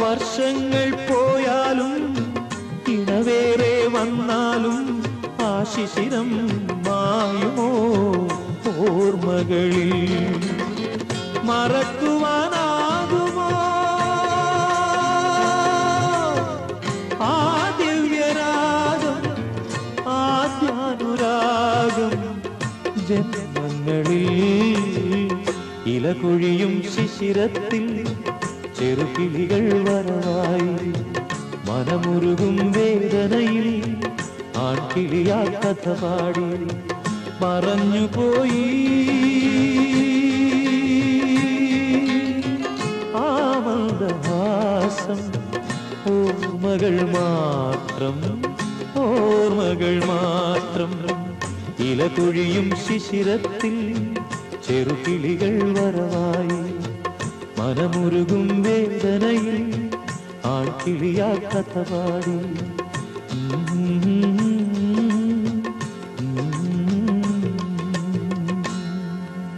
വർഷങ്ങൾ പോയാലും ഇണവേറെ വന്നാലും ആ മായുമോ ഓർമ്മകളിൽ? മറക്കുവാനാകുമോ? ആ ദിവ്യരാഗം ആദ്യാനുരാഗം ജന്മങ്ങളിൽ ഇലകുഴിയും ശിശിരത്തിൽ ചെറുകിളികൾ വരവായി മനമുരുകും വേദനയിൽ ആൺകിളിയാ കഥ പാടി. മറഞ്ഞുപോയി. ആമന്ദഹാസം ഓർമ്മകൾ മാത്രം ഓർമ്മകൾ മാത്രം. ഇലകൊഴിയും ശിശിരത്തിൽ ചെറുകിളികൾ വരവായി മനമുരുകും വേദനയിൽ ആൺകിളിയാ കഥ പാടി.